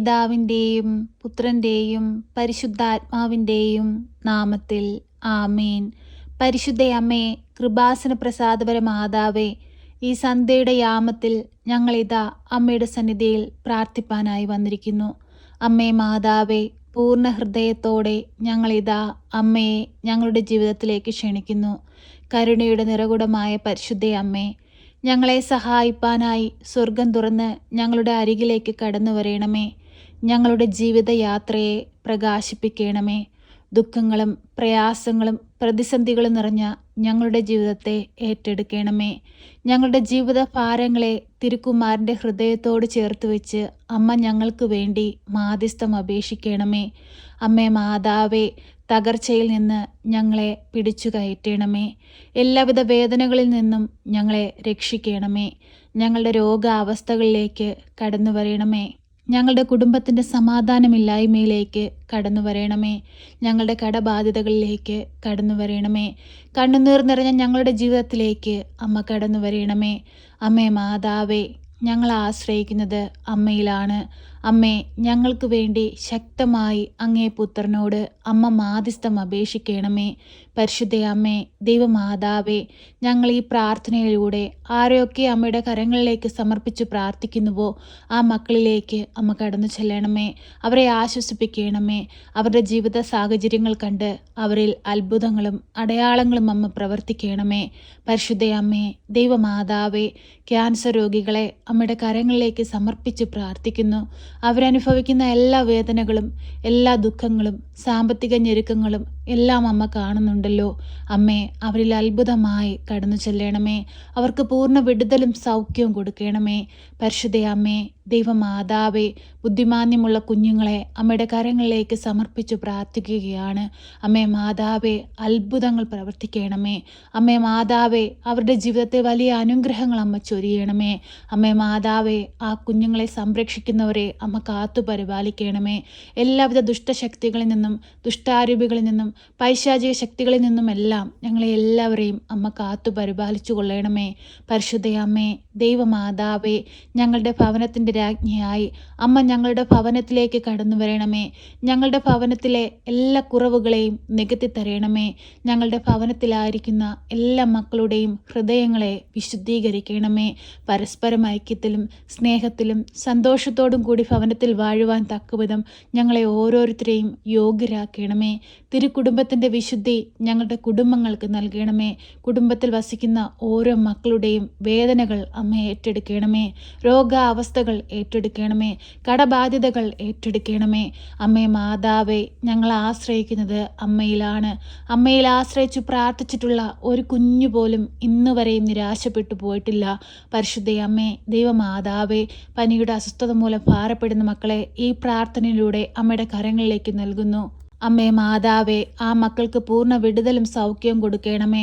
പിതാവിന്റെയും പുത്രന്റെയും പരിശുദ്ധാത്മാവിന്റെയും നാമത്തിൽ ആമേൻ. പരിശുദ്ധയമ്മേ കൃപാസന പ്രസാദപര മാതാവേ ഈ സന്ധ്യയുടെ യാമത്തിൽ ഞങ്ങളിതാ അമ്മയുടെ സന്നിധിയിൽ പ്രാർത്ഥിപ്പാനായി വന്നിരിക്കുന്നു. അമ്മേ മാതാവേ പൂർണ ഹൃദയത്തോടെ ഞങ്ങളിതാ അമ്മയെ ഞങ്ങളുടെ ജീവിതത്തിലേക്ക് ക്ഷണിക്കുന്നു. കരുണയുടെ നിറകുടമായ പരിശുദ്ധ അമ്മേ ഞങ്ങളെ സഹായിപ്പാനായി സ്വർഗം തുറന്ന് ഞങ്ങളുടെ അരികിലേക്ക് കടന്നു വരയണമേ ഞങ്ങളുടെ ജീവിതയാത്രയെ പ്രകാശിപ്പിക്കണമേ. ദുഃഖങ്ങളും പ്രയാസങ്ങളും പ്രതിസന്ധികളും നിറഞ്ഞ ഞങ്ങളുടെ ജീവിതത്തെ ഏറ്റെടുക്കണമേ. ഞങ്ങളുടെ ജീവിത ഭാരങ്ങളെ തിരുക്കുമാരന്റെ ഹൃദയത്തോട് ചേർത്ത് വെച്ച് അമ്മ ഞങ്ങൾക്ക് വേണ്ടി മാധ്യസ്ഥം അപേക്ഷിക്കണമേ. അമ്മേ മാതാവേ തകർച്ചയിൽ നിന്ന് ഞങ്ങളെ പിടിച്ചു കയറ്റണമേ. എല്ലാവിധ വേദനകളിൽ നിന്നും ഞങ്ങളെ രക്ഷിക്കണമേ. ഞങ്ങളുടെ രോഗാവസ്ഥകളിലേക്ക് കടന്നു വരണമേ ഞങ്ങളുടെ കുടുംബത്തിന്റെ സമാധാനമില്ലായ്മയിലേക്ക് കടന്നു വരണമേ. ഞങ്ങളുടെ കടബാധ്യതകളിലേക്ക് കടന്നു വരണമേ. കണ്ണുനീർ നിറഞ്ഞ ഞങ്ങളുടെ ജീവിതത്തിലേക്ക് അമ്മ കടന്നു വരണമേ. അമ്മേ മാതാവേ ഞങ്ങൾ ആശ്രയിക്കുന്നത് അമ്മയിലാണ്. അമ്മേ ഞങ്ങൾക്ക് വേണ്ടി ശക്തമായി അങ്ങേ പുത്രനോട് അമ്മ മാധ്യസ്ഥം അപേക്ഷിക്കണമേ. പരിശുദ്ധ അമ്മേ ദൈവമാതാവേ ഞങ്ങൾ ഈ പ്രാർത്ഥനയിലൂടെ ആരെയൊക്കെ അമ്മയുടെ കരങ്ങളിലേക്ക് സമർപ്പിച്ച് പ്രാർത്ഥിക്കുന്നുവോ ആ മക്കളിലേക്ക് അമ്മ കടന്നു ചെല്ലണമേ അവരെ ആശ്വസിപ്പിക്കണമേ. അവരുടെ ജീവിത സാഹചര്യങ്ങൾ കണ്ട് അവരിൽ അത്ഭുതങ്ങളും അടയാളങ്ങളും അമ്മ പ്രവർത്തിക്കണമേ. പരിശുദ്ധയമ്മേ ദൈവമാതാവേ ക്യാൻസർ രോഗികളെ അമ്മയുടെ കരങ്ങളിലേക്ക് സമർപ്പിച്ച് പ്രാർത്ഥിക്കുന്നു. അവരനുഭവിക്കുന്ന എല്ലാ വേദനകളും എല്ലാ ദുഃഖങ്ങളും സാമ്പത്തിക ഞെരുക്കങ്ങളും എല്ലാം അമ്മ കാണുന്നുണ്ടല്ലോ അമ്മേ അവരിൽ അത്ഭുതമായി കടന്നു ചെല്ലണമേ അവർക്ക് പൂർണ വിടുതലും സൗഖ്യവും കൊടുക്കണമേ. പരിശുദ്ധ അമ്മേ ദൈവമാതാവേ ബുദ്ധിമാന്യമുള്ള കുഞ്ഞുങ്ങളെ അമ്മയുടെ കരങ്ങളിലേക്ക് സമർപ്പിച്ചു പ്രാർത്ഥിക്കുകയാണ്. അമ്മേ മാതാവെ അത്ഭുതങ്ങൾ പ്രവർത്തിക്കണമേ. അമ്മേ മാതാവെ അവരുടെ ജീവിതത്തെ വലിയ അനുഗ്രഹങ്ങൾ അമ്മ ചൊരിയണമേ. അമ്മേ മാതാവെ ആ കുഞ്ഞുങ്ങളെ സംരക്ഷിക്കുന്നവരെ അമ്മ കാത്തു പരിപാലിക്കണമേ. എല്ലാവിധ ദുഷ്ടശക്തികളിൽ നിന്നും ദുഷ്ടാരൂപികളിൽ നിന്നും പൈശാചിക ശക്തികളിൽ നിന്നുമെല്ലാം ഞങ്ങളെ എല്ലാവരെയും അമ്മ കാത്തു പരിപാലിച്ചു കൊള്ളണമേ. പരിശുദ്ധയമ്മേ ദൈവമാതാവേ ഞങ്ങളുടെ ഭവനത്തിന്റെ രാജ്ഞിയായി അമ്മ ഞങ്ങളുടെ ഭവനത്തിലേക്ക് കടന്നു വരണമേ. ഞങ്ങളുടെ ഭവനത്തിലെ എല്ലാ കുറവുകളെയും നികത്തി തരണമേ ഞങ്ങളുടെ ഭവനത്തിലായിരിക്കുന്ന എല്ലാ മക്കളുടെയും ഹൃദയങ്ങളെ വിശുദ്ധീകരിക്കണമേ. പരസ്പരം ഐക്യത്തിലും സ്നേഹത്തിലും സന്തോഷത്തോടും കൂടി ഭവനത്തിൽ വാഴുവാൻ തക്കവിധം ഞങ്ങളെ ഓരോരുത്തരെയും യോഗ്യരാക്കണമേ. തിരുക്കുടുംബത്തിന്റെ വിശുദ്ധി ഞങ്ങളുടെ കുടുംബങ്ങൾക്ക് നൽകണമേ. കുടുംബത്തിൽ വസിക്കുന്ന ഓരോ മക്കളുടെയും വേദനകൾ അമ്മ ഏറ്റെടുക്കണമേ. രോഗാവസ്ഥകൾ ഏറ്റെടുക്കണമേ. കടബാധ്യതകൾ ഏറ്റെടുക്കണമേ. അമ്മേ മാതാവേ ഞങ്ങൾ ആശ്രയിക്കുന്നത് അമ്മയിലാണ്. അമ്മയിൽ ആശ്രയിച്ചു പ്രാർത്ഥിച്ചിട്ടുള്ള ഒരു കുഞ്ഞു പോലും ഇന്ന് വരെയും നിരാശപ്പെട്ടു പോയിട്ടില്ല. പരിശുദ്ധ അമ്മേ ദൈവമാതാവേ പനിയുടെ അസ്വസ്ഥത മൂലം ഭാരപ്പെടുന്ന മക്കളെ ഈ പ്രാർത്ഥനയിലൂടെ അമ്മയുടെ കരങ്ങളിലേക്ക് നൽകുന്നു. അമ്മേ മാതാവേ ആ മക്കൾക്ക് പൂർണ വിടുതലും സൗഖ്യവും കൊടുക്കണമേ.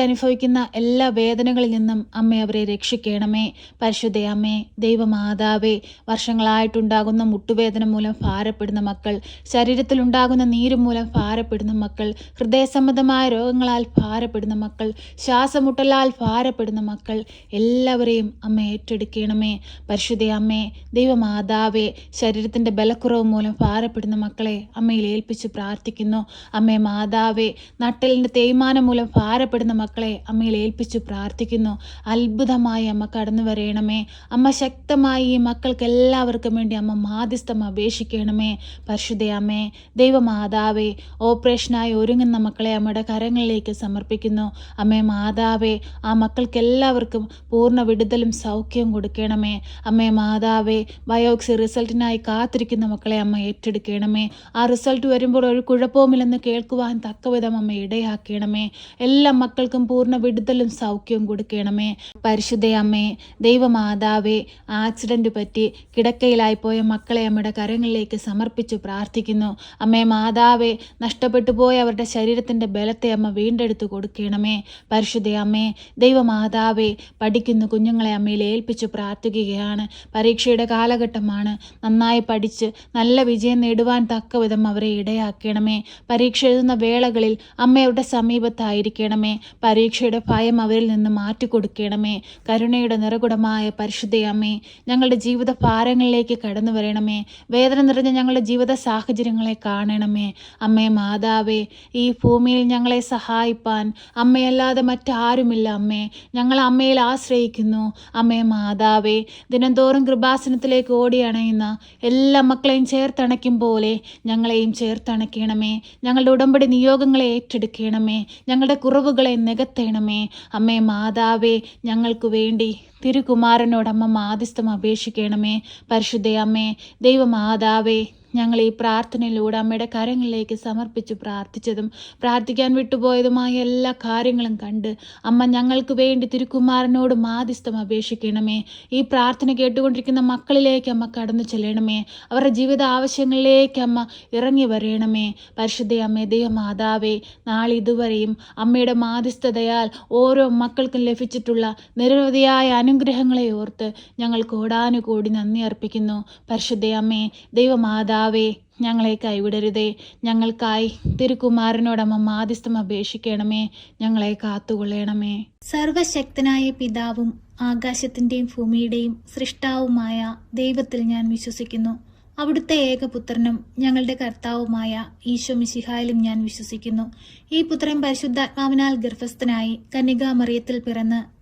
അനുഭവിക്കുന്ന എല്ലാ വേദനകളിൽ നിന്നും അമ്മേ അവരെ രക്ഷിക്കണമേ. പരിശുദ്ധ അമ്മേ ദൈവമാതാവേ വർഷങ്ങളായിട്ടുണ്ടാകുന്ന മുട്ടുവേദന മൂലം ഭാരപ്പെടുന്ന മക്കൾ ശരീരത്തിൽ ഉണ്ടാകുന്ന നീര് മൂലം ഭാരപ്പെടുന്ന മക്കൾ ഹൃദയസംബന്ധമായ രോഗങ്ങളാൽ ഭാരപ്പെടുന്ന മക്കൾ ശ്വാസമുട്ടലാൽ ഭാരപ്പെടുന്ന മക്കൾ എല്ലാവരെയും അമ്മ ഏറ്റെടുക്കണമേ. പരിശുദ്ധ അമ്മേ ദൈവമാതാവേ ശരീരത്തിന്റെ ബലക്കുറവ് മൂലം ഭാരപ്പെടുന്ന മക്കളെ അമ്മയിൽ ഏൽപ്പിച്ചു പ്രാർത്ഥിക്കുന്നു. അമ്മേ മാതാവേ നട്ടലിന്റെ തേയ്മാനം മൂലം ഭാരപ്പെടുന്ന മക്കളെ അമ്മയിൽ ഏൽപ്പിച്ചു പ്രാർത്ഥിക്കുന്നു. അത്ഭുതമായി അമ്മ കടന്നു വരയണമേ അമ്മ ശക്തമായി ഈ മക്കൾക്ക് എല്ലാവർക്കും വേണ്ടി അമ്മ മാധ്യസ്ഥം അപേക്ഷിക്കണമേ. പരിശുദ്ധ അമ്മേ ദൈവമാതാവേ ഓപ്പറേഷനായി ഒരുങ്ങുന്ന മക്കളെ അമ്മയുടെ കരങ്ങളിലേക്ക് സമർപ്പിക്കുന്നു. അമ്മേ മാതാവേ ആ മക്കൾക്ക് എല്ലാവർക്കും പൂർണ വിടുതലും സൗഖ്യവും കൊടുക്കണമേ. അമ്മേ മാതാവേ ബയോക്സി റിസൾട്ടിനായി കാത്തിരിക്കുന്ന മക്കളെ അമ്മ ഏറ്റെടുക്കണമേ. ആ റിസൾട്ട് വരുമ്പോൾ ഒരു കുഴപ്പവുമില്ലെന്ന് കേൾക്കുവാൻ തക്കവിധം അമ്മ ഇടയാക്കണമേ. എല്ലാ മക്കൾക്കും പൂർണ വിടുതലും സൗഖ്യവും കൊടുക്കണമേ. പരിശുദ്ധയമ്മേ ദൈവമാതാവേ ആക്സിഡന്റ് പറ്റി കിടക്കയിലായി പോയ മക്കളെ അമ്മയുടെ കരങ്ങളിലേക്ക് സമർപ്പിച്ചു പ്രാർത്ഥിക്കുന്നു. അമ്മേ മാതാവേ നഷ്ടപ്പെട്ടു പോയ അവരുടെ ശരീരത്തിന്റെ ബലത്തെ അമ്മ വീണ്ടെടുത്തു കൊടുക്കണമേ. പരിശുദ്ധ അമ്മേ ദൈവമാതാവേ പഠിക്കുന്ന കുഞ്ഞുങ്ങളെ അമ്മയിൽ ഏൽപ്പിച്ചു പ്രാർത്ഥിക്കുകയാണ്. പരീക്ഷയുടെ കാലഘട്ടമാണ്. നന്നായി പഠിച്ച് നല്ല വിജയം നേടുവാൻ തക്കവിധം അവരെ ഇടയാക്കി. ഇടയാക്കണമേ പരീക്ഷ എഴുതുന്ന വേളകളിൽ അമ്മയുടെ സമീപത്തായിരിക്കണമേ. പരീക്ഷയുടെ ഭയം അവരിൽ നിന്ന് മാറ്റിക്കൊടുക്കണമേ. കരുണയുടെ നിറകുടമായ പരിശുദ്ധയമ്മേ ഞങ്ങളുടെ ജീവിത ഭാരങ്ങളിലേക്ക് കടന്നു വരണമേ. വേദന നിറഞ്ഞ ഞങ്ങളുടെ ജീവിത സാഹചര്യങ്ങളെ കാണണമേ. അമ്മേ മാതാവേ ഈ ഭൂമിയിൽ ഞങ്ങളെ സഹായിപ്പാൻ അമ്മയല്ലാതെ മറ്റാരുമില്ല അമ്മേ. ഞങ്ങൾ അമ്മയിൽ ആശ്രയിക്കുന്നു. അമ്മേ മാതാവേ ദിനംതോറും കൃപാസനത്തിലേക്ക് ഓടിയണയുന്ന എല്ലാ മക്കളെയും ചേർത്തണയ്ക്കും പോലെ ഞങ്ങളെയും ചേർത്തണയ്ക്കണമേ ഞങ്ങളുടെ ഉടമ്പടി നിയോഗങ്ങളെ ഏറ്റെടുക്കണമേ. ഞങ്ങളുടെ കുറവുകളെ നികത്തേണമേ. അമ്മേ മാതാവേ ഞങ്ങൾക്ക് വേണ്ടി തിരുകുമാരനോടമ്മ മാധ്യസ്ഥം അപേക്ഷിക്കണമേ. പരിശുദ്ധ അമ്മേ ദൈവമാതാവേ ഞങ്ങൾ ഈ പ്രാർത്ഥനയിലൂടെ അമ്മയുടെ കരങ്ങളിലേക്ക് സമർപ്പിച്ച് പ്രാർത്ഥിച്ചതും പ്രാർത്ഥിക്കാൻ വിട്ടുപോയതുമായ എല്ലാ കാര്യങ്ങളും കണ്ട് അമ്മ ഞങ്ങൾക്ക് വേണ്ടി തിരുക്കുമാരനോട് മാധ്യസ്ഥം അപേക്ഷിക്കണമേ. ഈ പ്രാർത്ഥന കേട്ടുകൊണ്ടിരിക്കുന്ന മക്കളിലേക്ക് അമ്മ കടന്നു ചെല്ലണമേ. അവരുടെ ജീവിത ആവശ്യങ്ങളിലേക്ക് അമ്മ ഇറങ്ങി വരയണമേ പരിശുദ്ധ അമ്മേ ദൈവമാതാവേ നാളെ ഇതുവരെയും അമ്മയുടെ മാധ്യസ്ഥതയാൽ ഓരോ മക്കൾക്കും ലഭിച്ചിട്ടുള്ള നിരവധിയായ അനുഗ്രഹങ്ങളെ ഓർത്ത് ഞങ്ങൾ കോടാനുകോടി നന്ദി അർപ്പിക്കുന്നു. പരിശുദ്ധ അമ്മേ ദൈവമാതാവേ ഞങ്ങളെ കൈവിടരുതേ. ഞങ്ങൾക്കായി തിരുക്കുമാരനോടമ്മ മാധ്യസ്ഥം അപേക്ഷിക്കണമേ. ഞങ്ങളെ കാത്തുകൊള്ളണമേ. സർവശക്തനായ പിതാവും ആകാശത്തിന്റെയും ഭൂമിയുടെയും സൃഷ്ടാവുമായ ദൈവത്തിൽ ഞാൻ വിശ്വസിക്കുന്നു. അവിടുത്തെ ഏകപുത്രനും ഞങ്ങളുടെ കർത്താവുമായ ഈശോ മിശിഹായിലും ഞാൻ വിശ്വസിക്കുന്നു. ഈ പുത്രൻ പരിശുദ്ധാത്മാവിനാൽ ഗർഭസ്ഥനായി കന്യകാമറിയത്തിൽ പിറന്ന്